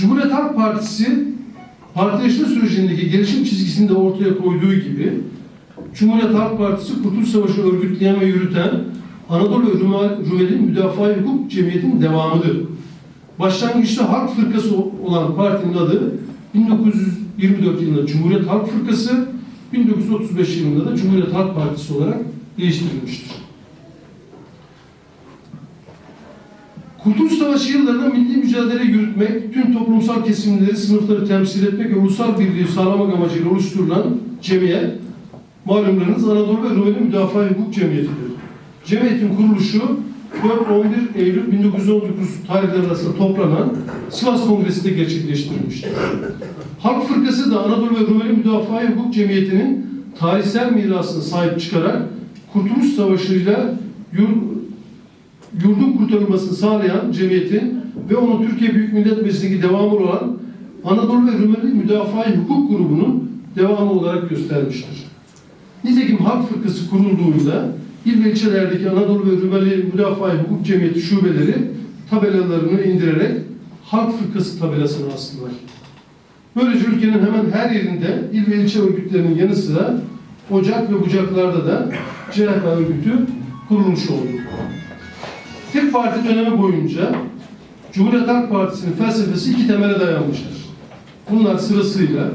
Cumhuriyet Halk Partisi partileşme sürecindeki gelişim çizgisini de ortaya koyduğu gibi Cumhuriyet Halk Partisi Kurtuluş Savaşı örgütleyen ve yürüten Anadolu Rumeli Müdafaa Hukuk Cemiyeti'nin devamıdır. Başlangıçta Halk Fırkası olan partinin adı 1924 yılında Cumhuriyet Halk Fırkası, 1935 yılında da Cumhuriyet Halk Partisi olarak değiştirilmiştir. Kurtuluş Savaşı yıllarında milli mücadele yürütmek, tüm toplumsal kesimleri, sınıfları temsil etmek ve ulusal birliği sağlamak amacıyla oluşturulan cemiyet, malumlarınız Anadolu ve Rumeli Müdafaa Hukuk Cemiyeti'dir. Cemiyetin kuruluşu 4-11 Eylül 1919 tarihleri arasında toplanan Sivas Kongresi'nde gerçekleştirilmiştir. Halk Fırkası da Anadolu ve Rumeli Müdafaa Hukuk Cemiyeti'nin tarihsel mirasına sahip çıkarak Kurtuluş Savaşı'yla yur- yurdun kurtarılmasını sağlayan cemiyetin ve onun Türkiye Büyük Millet Meclisi'ndeki devamı olan Anadolu ve Rumeli Müdafaa Hukuk Grubu'nun devamı olarak göstermiştir. Nitekim Halk Fırkası kurulduğunda il ve ilçelerdeki Anadolu ve Rumeli Müdafaa Hukuk Cemiyeti şubeleri tabelalarını indirerek Halk Fırkası tabelasını astılar. Böylece ülkenin hemen her yerinde il ve ilçe örgütlerinin yanı sıra ocak ve bucaklarda da CHP örgütü kurulmuş oldu. Tek parti dönemi boyunca Cumhuriyet Halk Partisi'nin felsefesi iki temele dayanmıştır. Bunlar sırasıyla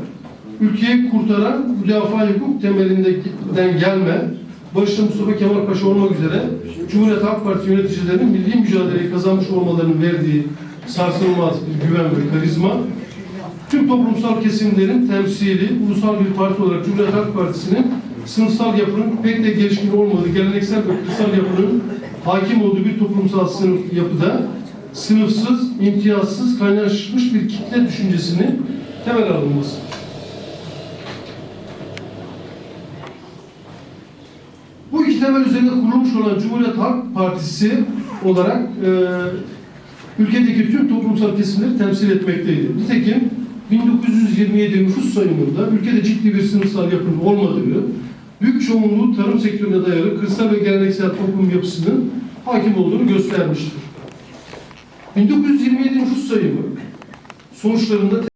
ülkeyi kurtaran müdafaa hukuk temelinden gelme, başta Mustafa Kemal Paşa olmak üzere Cumhuriyet Halk Partisi yöneticilerinin milli mücadeleyi kazanmış olmalarının verdiği sarsılmaz bir güven ve karizma, tüm toplumsal kesimlerin temsili, ulusal bir parti olarak Cumhuriyet Halk Partisi'nin sınıfsal yapının pek de gelişkin olmadığı, geleneksel ve kırsal yapının hakim olduğu bir toplumsal sınıf yapıda sınıfsız, imtiyazsız, kaynaşmış bir kitle düşüncesinin temel alınması. Bu iki temel üzerinde kurulmuş olan Cumhuriyet Halk Partisi olarak e, ülkedeki tüm toplumsal kesimleri temsil etmekteydi. Nitekim 1927 nüfus sayımında ülkede ciddi bir sınıfsal yapının olmadığı, büyük çoğunluğu tarım sektörüne dayalı kırsal ve geleneksel toplum yapısının hakim olduğunu göstermiştir. 1927 nüfus sayımı sonuçlarında